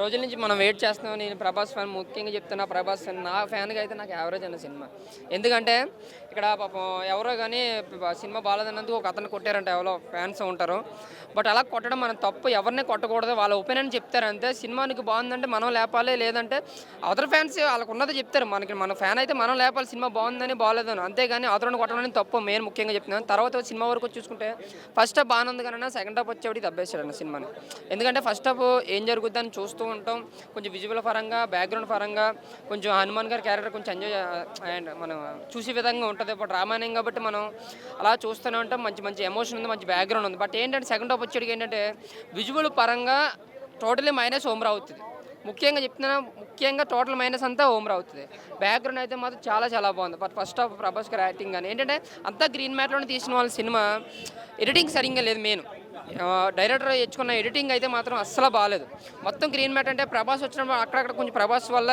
రోజుల నుంచి మనం వెయిట్ చేస్తున్నాం. నేను ప్రభాస్ ఫ్యాన్ ముఖ్యంగా చెప్తున్నా ప్రభాస్ ఫ్యాన్. నా ఫ్యాన్గా అయితే నాకు యావరేజ్ అన్న సినిమా. ఎందుకంటే ఇక్కడ పాపం ఎవరో కానీ సినిమా బాగాలేదన్నందుకు ఒక అతను కొట్టారంట. ఎవరో ఫ్యాన్స్ ఉంటారు. బట్ అలా కొట్టడం మనం తప్పు. ఎవరిని కొట్టకూడదు. వాళ్ళ ఒపీనియన్ చెప్తారు అంతే. సినిమానికి బాగుందంటే మనం లేపాలి. లేదంటే అదర్ ఫ్యాన్స్ వాళ్ళకు ఉన్నది చెప్తారు. మనకి మన ఫ్యాన్ అయితే మనం లేపాలి. సినిమా బాగుందని బాగాలేదని. అంతేగాని అదరని కొట్టడం తప్పు. మెయిన్ ముఖ్యంగా చెప్తున్నాను. తర్వాత సినిమా వరకు చూసుకుంటే ఫస్ట్ హాఫ్ బాగానే ఉంది కానీ సెకండ్ హాఫ్ వచ్చేవాడికి దబ్బేశాడు అన్న సినిమాని. ఎందుకంటే ఫస్ట్ హాఫ్ ఏం జరుగుద్దని చూస్తూ ఉంటాం. కొంచెం విజువల్ పరంగా బ్యాక్గ్రౌండ్ పరంగా కొంచెం హనుమాన్ గారి క్యారెక్టర్ కొంచెం ఎంజాయ్ అండ్ మనం చూసే విధంగా ఉంటుంది. బట్ రామాయణం కాబట్టి మనం అలా చూస్తూనే ఉంటాం. మంచి మంచి ఎమోషన్ ఉంది మంచి బ్యాక్గ్రౌండ్ ఉంది. బట్ ఏంటంటే సెకండ్ హాఫ్ వచ్చేటికి ఏంటంటే విజువల్ పరంగా టోటలీ మైనస్ హోమ్రా అవుతుంది. ముఖ్యంగా చెప్తున్నా ముఖ్యంగా టోటల్ మైనస్ అంతా ఓమ్రా అవుతుంది. బ్యాక్గ్రౌండ్ అయితే మాత్రం చాలా చాలా బాగుంది. బట్ ఫస్ట్ ఆఫ్ ప్రభాస్ గారి యాక్టింగ్ కానీ ఏంటంటే అంతా గ్రీన్ మ్యాట్లోనే తీసిన వాళ్ళ సినిమా ఎడిటింగ్ సరిగ్గా లేదు మెయిన్ డైరెక్టర్ తెచ్చుకున్న ఎడిటింగ్ అయితే మాత్రం అస్సలు బాగాలేదు మొత్తం గ్రీన్ మ్యాట్ అంటే ప్రభాస్ వచ్చినప్పుడు అక్కడక్కడ కొంచెం ప్రభాస్ వల్ల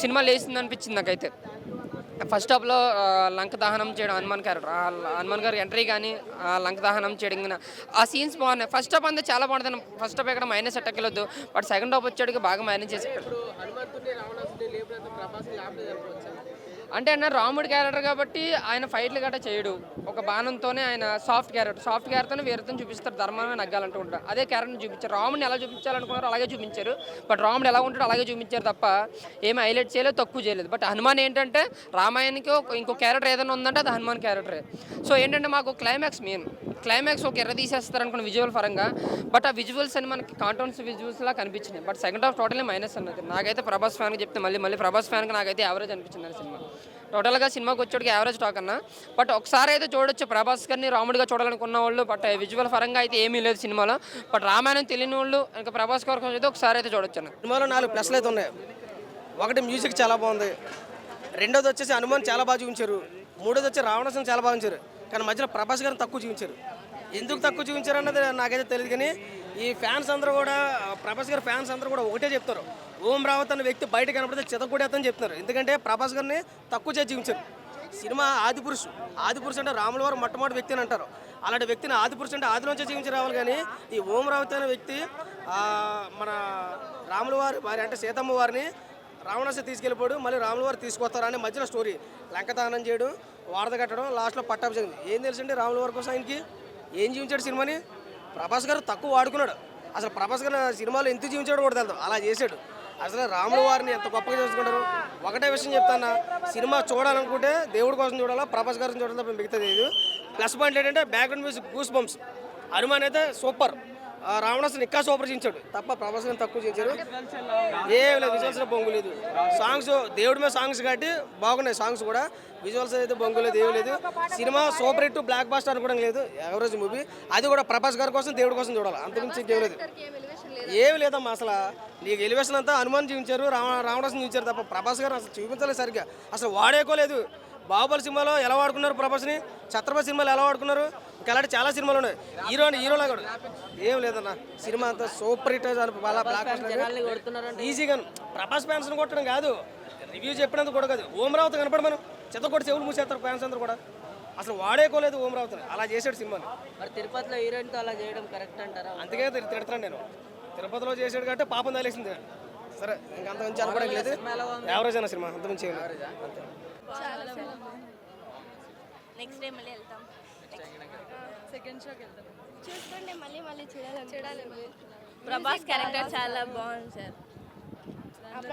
సినిమా లేసింది అనిపించింది నాకైతే. ఫస్ట్ హాఫ్లో లంక దహనం చేయడం హనుమాన్ క్యారెక్టర్ హనుమాన్ గారి ఎంట్రీ కానీ ఆ లంక దహనం చేయడం కానీ ఆ సీన్స్ బాగున్నాయి. ఫస్ట్ హాఫ్ అంతా చాలా బాగుంటుంది ఫస్ట్ హాఫ్ ఇక్కడ మైనస్ అట్టకి వెళ్ళొద్దు బట్ సెకండ్ హాఫ్ వచ్చేటికి బాగా మైనస్ చేసి అంటే అన్న రాముడి క్యారెక్టర్ కాబట్టి ఆయన ఫైట్లు గట్రా చేయడు. ఒక బాణంతోనే ఆయన సాఫ్ట్ క్యారెక్టర్ సాఫ్ట్ క్యారెక్టర్ని వీరతను చూపిస్తారు ధర్మమే నగ్గాలంటూ ఉంటారు అదే క్యారెక్టర్ చూపించారు. రాముడిని ఎలా చూపించాలనుకున్నారో అలాగే చూపించారు. బట్ రాముడు ఎలా ఉంటాడో అలాగే చూపించారు తప్ప ఏమి హైలైట్ చేయలేదు తక్కువ చేయలేదు. బట్ హనుమాన్ ఏంటంటే రామాయణకి ఒక ఇంకో క్యారెక్టర్ ఏదైనా ఉందంటే అది హనుమాన్ క్యారెక్టరే సో ఏంటంటే మాకు క్లైమాక్స్ మెయిన్ క్లైమాక్స్ ఒక ఎర్ర తీసేస్తారు అనుకున్న విజువల్ పరంగా బట్ ఆ విజువల్స్ అని మనకి కాంటౌన్స్ విజువల్స్ లా కనిపించినాయి. But second half totally minus అన్నది. నాకైతే ప్రభాస్ ఫ్యాన్కి చెప్తే మళ్ళీ మళ్ళీ ప్రభాస్ ఫ్యాన్కి నాకైతే యావరేజ్ అనిపించింది ఆ సినిమా టోటల్గా సినిమాకి వచ్చేటికి యావరేజ్ టాక్ అన్న. బట్ ఒకసారి అయితే చూడొచ్చు ప్రభాస్ గారిని రాముడిగా చూడాలనుకున్న వాళ్ళు బట్ విజువల్ పరంగా అయితే ఏమీ లేదు సినిమాలో బట్ రామాయణం తెలియని వాళ్ళు ఇంకా ప్రభాస్ గారి కోసం అయితే ఒకసారి అయితే చూడొచ్చు అన్న. సినిమాలో నాలుగు ప్లస్లు అయితే ఉన్నాయి. ఒకటి మ్యూజిక్ చాలా బాగుంది. రెండోది వచ్చేసి హనుమాన్ చాలా బాగా చూపించారు. మూడోది వచ్చి రావణాసుని చాలా బాగా కానీ మధ్యలో ప్రభాస్ గారిని తక్కువ చూపించారు. ఎందుకు తక్కువ చూపించారు అన్నది నాకైతే తెలియదు కానీ ఈ ఫ్యాన్స్ అందరూ కూడా ప్రభాస్ గారి ఫ్యాన్స్ అందరూ కూడా ఒకటే చెప్తారు. ఓం రావత్ అన్న వ్యక్తి బయట కనపడితే చితకూడేతని చెప్తున్నారు. ఎందుకంటే ప్రభాస్ గారిని తక్కువ చేసి చూపించారు. సినిమా ఆదిపురుషు ఆదిపురుషు అంటే రాముల వారు మొట్టమొదటి వ్యక్తి అని అంటారు. అలాంటి వ్యక్తిని ఆదిపురుషు అంటే ఆదిలోంచి జీవించి రావాలి కానీ ఈ ఓం రావత్ అనే వ్యక్తి మన రాముల వారి వారి అంటే సీతమ్మ వారిని రావణాసు తీసుకెళ్ళిపోడు మళ్ళీ రాముల వారు తీసుకొస్తారని మధ్యలో స్టోరీ. లంకదానం చేయడం వారద కట్టడం లాస్ట్లో పట్టాపు జరిగింది ఏం తెలుసండి రాముల వారి కోసం ఆయనకి? ఏం జీవించాడు సినిమాని? ప్రభాస్ గారు తక్కువ వాడుకున్నాడు. అసలు ప్రభాస్ గారు సినిమాలో ఎంత జీవించాడు కూడా తెలుదు అలా చేశాడు. అసలు రాముల వారిని ఎంత గొప్పగా చూసుకుంటారు? ఒకటే విషయం చెప్తాను సినిమా చూడాలనుకుంటే దేవుడి కోసం చూడాలా ప్రభాస్ గారిని చూడాలి మిగతా లేదు ప్లస్ పాయింట్ ఏంటంటే background music goose bumps Hanuman అయితే సూపర్. రావణాసుని ఇంకా సూపర్ చేయించాడు తప్ప ప్రభాస్ తక్కువ చేయించారు ఏం లేదు విజువల్స్ బొంగు లేదు. సాంగ్స్ దేవుడి మీద సాంగ్స్ కాబట్టి బాగున్నాయి సాంగ్స్ కూడా. విజువల్స్ అయితే బొంగు లేదు ఏం లేదు. Cinema super hit blockbuster అనుకోవడం లేదు. Average movie. అది కూడా ప్రభాస్ గారి కోసం దేవుడి కోసం చూడాలి. అంతకుమించి ఇంకేం లేదు. ఏం లేదమ్మా అసలు. నీకు ఎలివేషన్ అంతా హనుమాన్ చూపించారు రావ రావణాసుని చూపించారు తప్ప ప్రభాస్ గారు అసలు చూపించలేదు సరిగ్గా. అసలు వాడేకోలేదు. బాహుబలి సినిమాలో ఎలా వాడుకున్నారు ప్రభాస్ని? ఛత్రపతి సినిమాలో ఎలా వాడుకున్నారు? ఇంకా అలాంటి చాలా సినిమాలు ఉన్నాయి. హీరో హీరోలా కూడా. ఏం లేదన్న. సినిమా అంతా సూపర్ హిట్ అలా బ్లాక్ ఈజీగా ప్రభాస్ ఫ్యాన్స్ కొట్టడం కాదు. రివ్యూ చెప్పినందుకు కూడా కాదు. ఓం రావుత కనపడ మనం చెత్త కొట్టి చెవులు మూసేస్తారు ఫ్యాన్స్ అందరూ కూడా? అసలు వాడేకోలేదు ఓం రావుతని. అలా చేశాడు సినిమాని. మరి తిరుపతిలో హీరోయిన్తో అలా చేయడం కరెక్ట్ అంటారా? అందుకే తిడ- తిడతాను నేను. తిరుపతిలో చేసాడు కాబట్టి పాపం తగిలేసింది. సరే ఇంకా అంత మించి అనుకోవడం లేదు. యావరేజ్ అన్న సినిమా. అంత. మించి అంతే నెక్స్ట్ డే మళ్ళీ వెళ్తాం. సెకండ్ షోకి వెళ్తాం. చూస్తుంటే మళ్ళీ మళ్ళీ చూడాలి చూడాలి ప్రభాస్ క్యారెక్టర్ చాలా బాగుంది సార్.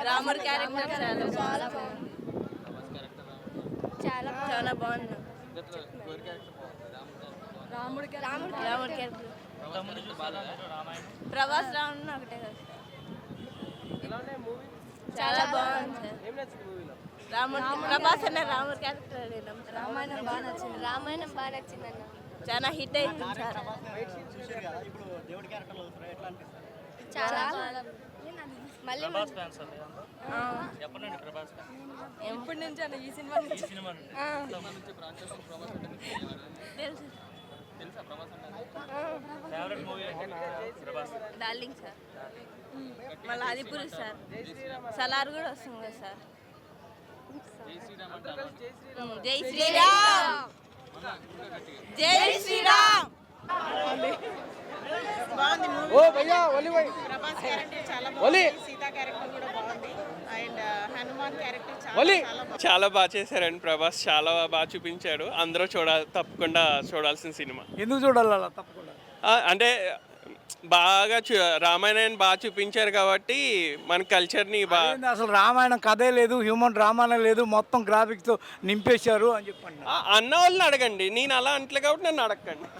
రాముడి క్యారెక్టర్ చాలా చాలా బాగుంది. చాలా చాలా బాగుంది. రాముడి రాముడి క్యారెక్టర్ ప్రభాస్ రాముడు ఒకటే కదా చాలా బాగుంది. రాముడు ప్రభాస్ అన్న రాముడి క్యారెక్టర్ రామాయణం బాగా నచ్చింది. రామాయణం బాగా నచ్చింది అన్న. చాలా హిట్ సార్ చాలా. మళ్ళీ. ఎప్పటి నుంచి అన్న ఈ సినిమా నుంచి. ఆ. తెలుసు డార్లింగ్ సార్ మళ్ళీ ఆదిపురి సార్ సలార్ కూడా వస్తుంది కదా సార్ జై శ్రీరామ్ జై శ్రీరామ్. బాగుంది ఓ భయ్యా ఒలి భయ్ ప్రభాస్ క్యారెక్టర్ చాలా ఒలి. బాగుంది. సీతా క్యారెక్టర్ కూడా చాలా బాగా చేశారండి ప్రభాస్. చాలా బాగా చూపించాడు. అందరూ చూడాలి తప్పకుండా చూడాల్సిన సినిమా. ఎందుకు చూడాలి అలా తప్పకుండా? అంటే బాగా చూ రామాయణాన్ని బాగా చూపించారు కాబట్టి మన కల్చర్ని బాగా అసలు రామాయణం కథే లేదు హ్యూమన్ డ్రామానే లేదు మొత్తం గ్రాఫిక్స్తో నింపేశారు అని చెప్పండి. అన్న వాళ్ళని అడగండి. నేను అలా అంటలే కాబట్టి నన్ను అడగండి